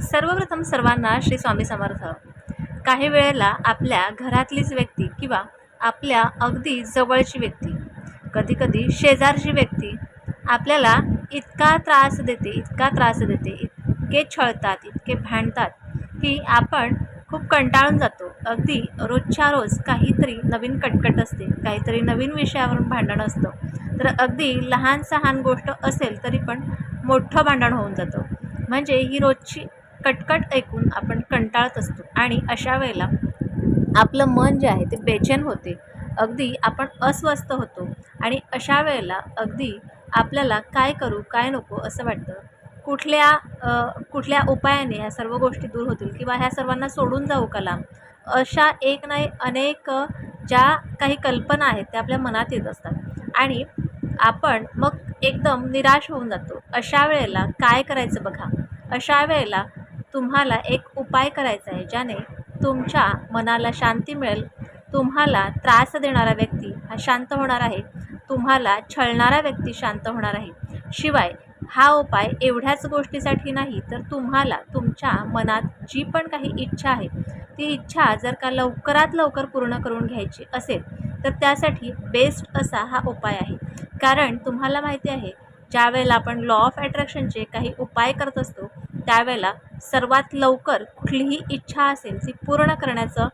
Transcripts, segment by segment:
सर्वप्रथम सर्वांना श्री स्वामी समर्थ. काही वेळेला आपल्या घरातलीच व्यक्ती किंवा आपल्या अगदी जवळची व्यक्ती. कधीकधी शेजारची व्यक्ती आपल्याला इतका त्रास देते इतका त्रास देते इतके छळतात इतके भांडतात की आपण खूप कंटाळून जातो. अगदी रोजच्या रोज काहीतरी नवीन कटकट असते काहीतरी नवीन विषयावरून भांडण असतं. तर अगदी लहान सहान गोष्ट असेल तरी पण मोठं भांडण होऊन जातं. म्हणजे ही रोजची कटकट ऐकून आपण कंटाळत असतो. आणि अशा वेळेला आपलं मन जे आहे ते बेचैन होते. अगदी आपण अस्वस्थ होतो. आणि अशा वेळेला अगदी आपल्याला काय करू काय नको असं वाटतं. कुठल्या कुठल्या उपायाने ह्या सर्व गोष्टी दूर होतील किंवा ह्या सर्वांना सोडून जाऊ कलाम अशा एक नाही अनेक ज्या काही कल्पना आहेत त्या आपल्या मनात येत असतात. आणि आपण मग एकदम निराश होऊन जातो. अशा वेळेला काय करायचं बघा? अशा वेळेला तुम्हाला एक उपाय करायचा आहे ज्याने तुमच्या मनाला शांती मिळेल. तुम्हाला त्रास देणारा व्यक्ती हा शांत होणार आहे. तुम्हाला छळणारा व्यक्ती शांत होणार आहे. शिवाय हा उपाय एवढ्याच गोष्टीसाठी नाही तर तुम्हाला तुमच्या मनात जी पण काही इच्छा आहे ती इच्छा जर का लवकरात लवकर पूर्ण करून घ्यायची असेल तर त्यासाठी बेस्ट असा हा उपाय आहे. कारण तुम्हाला माहिती आहे ज्यावेळेला आपण लॉ ऑफ अट्रॅक्शनचे काही उपाय करत असतो त्यावेळेला सर्वात लवकर कुठलीही इच्छा असेल ती पूर्ण करण्याचं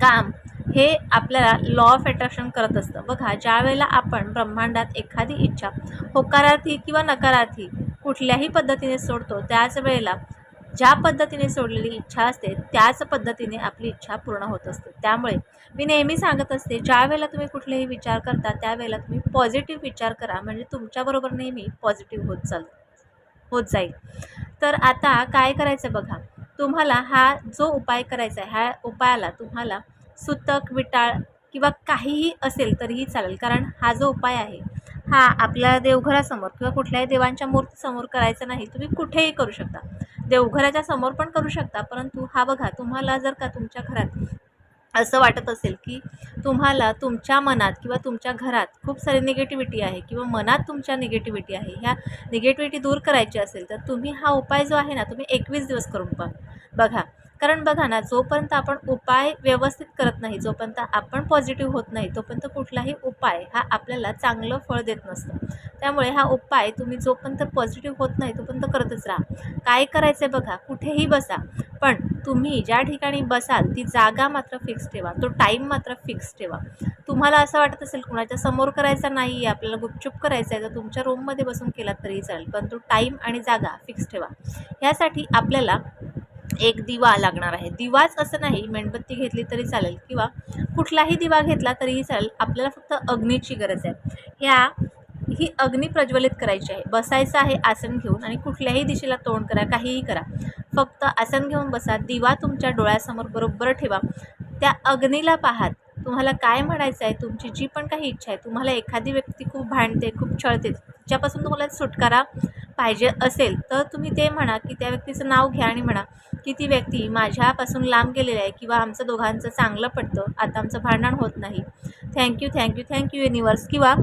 काम हे आपल्याला लॉ ऑफ अट्रॅक्शन करत असतं. बघा ज्या वेळेला आपण ब्रह्मांडात एखादी इच्छा होकारार्थी किंवा नकारार्थी कुठल्याही पद्धतीने सोडतो त्याच वेळेला ज्या पद्धतीने सोडलेली इच्छा असते त्याच पद्धतीने आपली इच्छा पूर्ण होत असते. त्यामुळे मी नेहमी सांगत असते ज्या वेळेला तुम्ही कुठलेही विचार करता त्यावेळेला तुम्ही पॉझिटिव्ह विचार करा. म्हणजे तुमच्याबरोबर नेहमी पॉझिटिव्ह होत चाल होत जाईल. तर आता काय करायचं बघा. तुम्हाला हा जो उपाय करायचा आहे ह्या उपायाला तुम्हाला सुतक विटाळ किंवा काहीही असेल तरीही चालेल. कारण हा जो उपाय आहे हा आपल्या देवघरासमोर किंवा कुठल्याही देवांच्या मूर्तीसमोर करायचा नाही. तुम्ही कुठेही करू शकता. देवघराच्या समोर पण करू शकता परंतु हा बघा तुम्हाला जर का तुमच्या घरात असं वाटत असेल की तुम्हाला तुमच्या मनात किंवा तुमच्या घरात खूप सारी निगेटिव्हिटी आहे किंवा मनात तुमच्या निगेटिव्हिटी आहे ह्या निगेटिव्हिटी दूर करायची असेल तर तुम्ही हा उपाय जो आहे ना तुम्ही एकवीस दिवस करून पहा. बघा कारण बघा ना जोपर्यंत आपण उपाय व्यवस्थित करत नाही जोपर्यंत आपण पॉझिटिव्ह होत नाही तोपर्यंत कुठलाही उपाय हा आपल्याला चांगलं फळ देत नसतं. त्यामुळे हा उपाय तुम्ही जोपर्यंत पॉझिटिव्ह होत नाही तोपर्यंत करतच राहा. काय करायचं आहे बघा कुठेही बसा पण तुम्ही ज्या ठिकाणी बसाल ती जागा मात्र फिक्स ठेवा तो टाईम मात्र फिक्स ठेवा. तुम्हाला असं वाटत असेल कुणाच्या समोर करायचा नाही आहे आपल्याला गुपचूप करायचं आहे तर तुमच्या रूममध्ये बसून केलात तरी चालेल पण तो टाईम आणि जागा फिक्स ठेवा. ह्यासाठी आपल्याला एक दिवा लागणार आहे. दिवाच असं नाही मेणबत्ती घेतली तरी चालेल किंवा कुठलाही दिवा घेतला तरीही चालेल. आपल्याला फक्त अग्नीची गरज आहे. ह्या ही अग्नी प्रज्वलित करायची आहे. बसायचं आहे आसन घेऊन आणि कुठल्याही दिशेला तोंड करा काहीही करा. फक्त आसन घेऊन बसा. दिवा तुमच्या डोळ्यासमोर बरोबर ठेवा. त्या अग्नीला पाहात. तुम्हाला काय म्हणायचं आहे तुमची जी पण काही इच्छा आहे तुम्हाला एखादी व्यक्ती खूप भांडते खूप छळते तिच्यापासून तुम्हाला सुटकारा पाहिजे असेल तर तुम्ही ते म्हणा की त्या व्यक्तीचं नाव घ्या आणि म्हणा की ती व्यक्ती माझ्यापासून लांब गेलेली आहे किंवा आमचं दोघांचं चांगलं पडतं आता आमचं भांडण होत नाही. थँक्यू थँक्यू थँक्यू युनिवर्स किंवा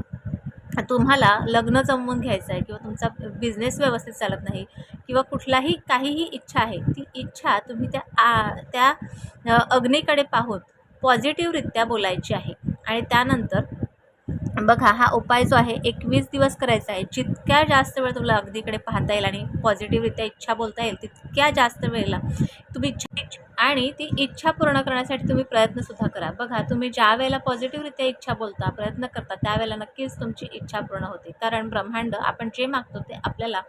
तुम्हाला लग्न जमवून घ्यायचं आहे किंवा तुमचा बिझनेस व्यवस्थित चालत नाही किंवा कुठलाही काहीही इच्छा आहे ती इच्छा तुम्ही त्या आ त्या अग्नीकडे पाहून पॉझिटिव्हरित्या बोलायची आहे. आणि त्यानंतर बघा हा उपाय जो आहे एकवीस दिवस करायचा आहे. जितक्या जास्त वेळ तुला अगदीकडे पाहता येईल आणि पॉझिटिव्हरित्या इच्छा बोलता येईल तितक्या जास्त वेळेला तुम्ही इच्छा आणि ती इच्छा पूर्ण करण्यासाठी तुम्ही प्रयत्नसुद्धा करा. बघा तुम्ही ज्या वेळेला पॉझिटिव्हरित्या इच्छा बोलता प्रयत्न करता त्यावेळेला नक्कीच तुमची इच्छा पूर्ण होते. कारण ब्रह्मांड आपण जे मागतो ते आपल्याला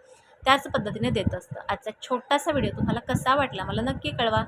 त्याच पद्धतीने देत असतं. आजचा छोटासा व्हिडिओ तुम्हाला कसा वाटला मला नक्की कळवा.